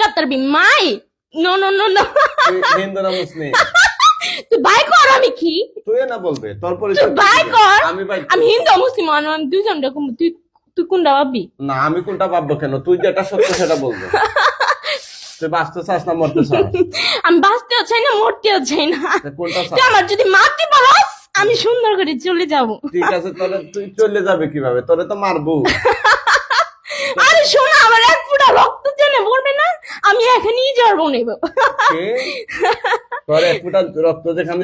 কাতারবি মাই! No no no no হিন্দু না মুসলিম। তুই বাই কর আমি কি? তুই না বলবে তোর তুই বাই কর। আমি বাই আমি হিন্দু মুসলিম আমি দুজন রকম তুই তুই কোনটা ভাববি? না আমি কোনটা ভাববো কেন? তুই যেটা সত্য সেটা বলব। তুই বাঁচতে চাস না মরতে চাস? আমি বাঁচতেও চাই না মরতেও চাই না। তুই আমার যদি মারতে পারস আমি সুন্দর করে চলে যাব। ঠিক আছে তোরে তুই চলে যাবে কীভাবে? তোরে তো মারবো আরে শোনো আমার এক ফুটা রক্ত জেনে পড়বে না আমি এখানেই নেব। কে? তোর এক ফুটা রক্ত যেখানে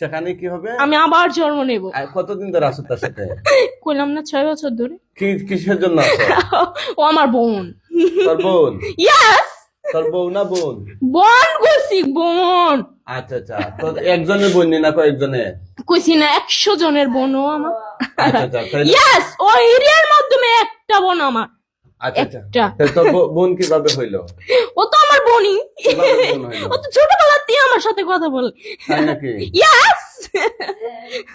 সেখানে কি হবে? আমি আবার জন্ম নেব। কতদিন ধরে আছো তার সাথে? কইলাম না ছয় বছর ধরে। কি কিসের জন্য আছো? ও আমার বোন। তোর বোন? ইয়াস তোর বউ না বোন? বোন কইছি বোন। আচ্ছা আচ্ছা। তোর একজনের বোন নি না কয়েকজনের? কইছি না একশো জনের বোনও আমার। আচ্ছা আচ্ছা। ইয়াস ও এরিয়ার মাধ্যমে একটা বোন আমার। আচ্ছা আচ্ছা। বোন কীভাবে হইল? ও তো বোনই ও তো আমার সাথে কথা বলে। ইয়াস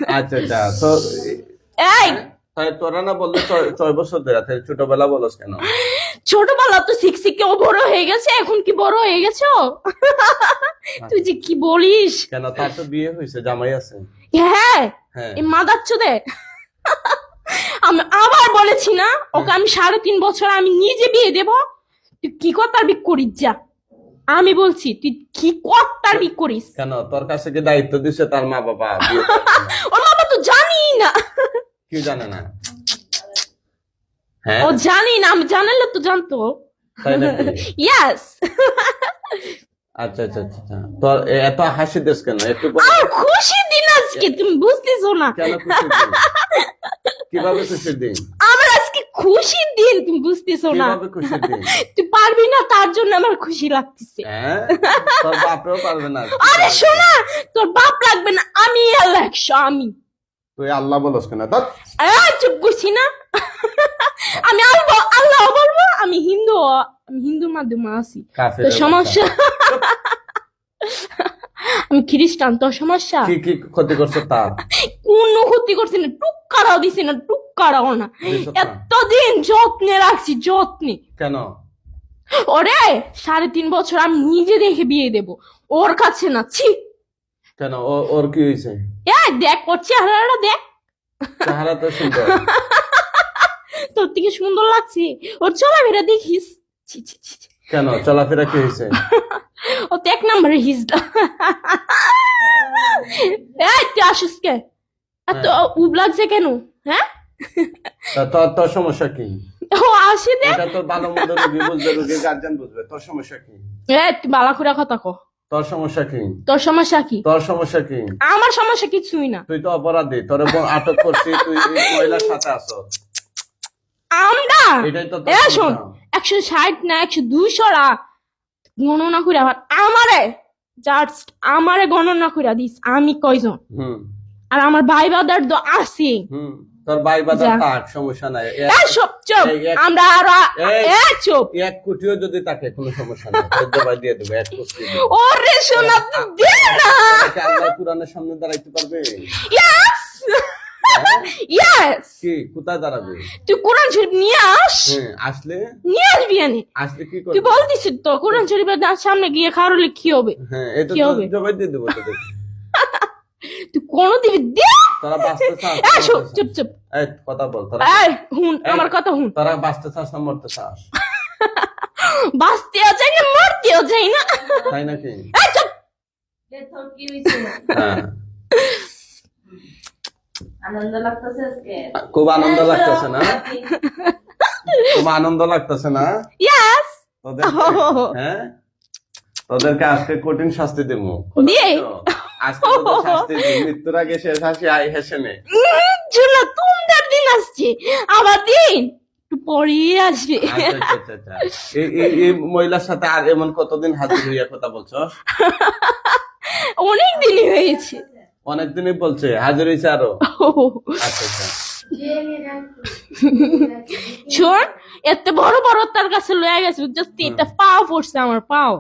আচ্ছা আচ্ছা। তো এই! তাই তোরা না বললে ছয়- বছর ধরে ছোটবেলা বলস কেন? ছোটবেলা তো বড় হয়ে গেছে এখন কি বড় হয়ে গেছো? তুই যে কি বলিস? কেন? তার তো বিয়ে হয়েছে জামাই আছে। হ্যাঁ হ্যাঁ। এই মাদাচ্ছ দে আমি আবার বলেছি না ওকে আমি সাড়ে তিন বছর আমি নিজে বিয়ে দেব। তুই কি কর্তার বিক করিস যা। আমি বলছি তুই কি কর্তার করিস? কেন? তোর কাছে কি দায়িত্ব দিছে তার মা বাবা? ওর বাবা তো জানি না। কি জানে না। হ্যাঁ? ও জানি না আমি জানালে তো জানতো। ইয়াস আচ্ছা আচ্ছা আচ্ছা আচ্ছা। তোর এ- এত হাসি দিস কেন? একটু। আর খুশি দিন আজকে তুমি বুঝতেছো না। কীভাবে খুশি দিন? খুশির দিন তুমি বুঝতেছো না। কীভাবে খুশি দিন তুই পারবি না তার জন্য আমার খুশি লাগতেছে। হ্যাঁ? তোর বাপরেও পারবে না। আরে শোনা তোর বাপ লাগবে না আমি আল্লাহ একশো আমি তুই আল্লাহ বলস কেন? তোর আহ, চুপ করছি না। আমি আল্লাহ আল্লাহ বলব আমি হিন্দু আমি হিন্দুর মাধ্যমে আছি। তোর সমস্যা? আমি খ্রিস্টান তোর সমস্যা? কি কি ক্ষতি করছে তার কোনো ক্ষতি করছি না টুকারাও দিছি না টুকারাও দিছো না? এতদিন যত্নে রাখছি যত্নে। কেন? ওরে সাড়ে তিন বছর আমি নিজে দেখে বিয়ে দেব। ওর কাছে না ছি। কেন? ওর কি হয়েছে? এই দেখ ওর চেহারাটা দেখ। চেহারা তো সুন্দর। তোর থেকে সুন্দর লাগছে? ওর চলাফেরা দেখিস। ছি ছি ছি। কেন? চলাফেরা কি হয়েছে? ও তো এক নম্বরে হিজড়া এই তুই আসিস কে? এত উব লাগছে কেন? হ্যাঁ? তোর তোর সমস্যা কি? ও আসে দে। এটা তোর ভালো মন্দ রোগী বুঝবে রোগী গার্জেন বুঝবে। তোর সমস্যা কি? তুই করে কথা কো। তোর সমস্যা কি? তোর সমস্যা কি? তোর সমস্যা কি? আমার সমস্যা কিছুই না। তুই তো অপরাধী তোর আটক করছি তুই মহিলার সাথে আসো আমরা? এটাই তো এ শোন একশো ষাট না একশো দুইশো রা গণনা করে আবার আমারে জাস্ট আমারে গণনা করে দিস আমি কয়জন? হুম। আর আমার ভাই বাদার তো আসি হুম। তোর ভাই যা। থাক সমস্যা নাই। চুপ চুপ আমরা আর এ চুপ। এক কোটিও যদি থাকে কোনো সমস্যা নাই। তোর জবাই দিয়ে দেবো এক কোটি ওরে তুই দে না। আল্লাহ কুরআনের সামনে দাঁড়াইতে পারবে? ইয়েস হ্যাঁ? ইয়েস কি কোথায় দাঁড়াবে? তুই কোরআন শরীফ নিয়ে আস। হ্যাঁ আসলে? নিয়ে আসবি আনি আসলে কি তুই করবে? বলতিস তো কোরআন শরীফের সামনে গিয়ে খাওয়ালে কি হবে? হ্যাঁ এটা কি তো হবে? জবাই দিয়ে দেবো তোদের তুই কোনো দিবি দে। তোরা বাঁচতে চাস। চুপ? চুপ। এই কথা বল তোরা এই হুন আমার কথা হুন। তোরা বাঁচতে চাস না মরতে চাস। বাঁচতেও চাই না মরতেও চাই না। তাই নাকি? এই চুপ। আনন্দ লাগতেছে আজকে? খুব আনন্দ লাগতেছে না? খুব আনন্দ লাগতেছে না? ইয়াস হ্যাঁ? তোদেরকে আজকে কঠিন শাস্তি দেবো দিয়ে। আজকে শাস্তি মৃত্যুর আগে শেষ হাসি আই হেসে নে। আসছে আবার দিন। পরেই আসবে। আচ্ছা, আচ্ছা, আচ্ছা। এই- মহিলার সাথে আর এমন কতদিন হাজির হইয়া কথা বলছো? অনেক দিনই হয়েছে। অনেকদিনই বলছে হাজির হয়েছে আরও। শোন এত বড় বড় তার কাছে লয়ে গেছে জাস্ট এটা পাও পড়ছে আমার পাও।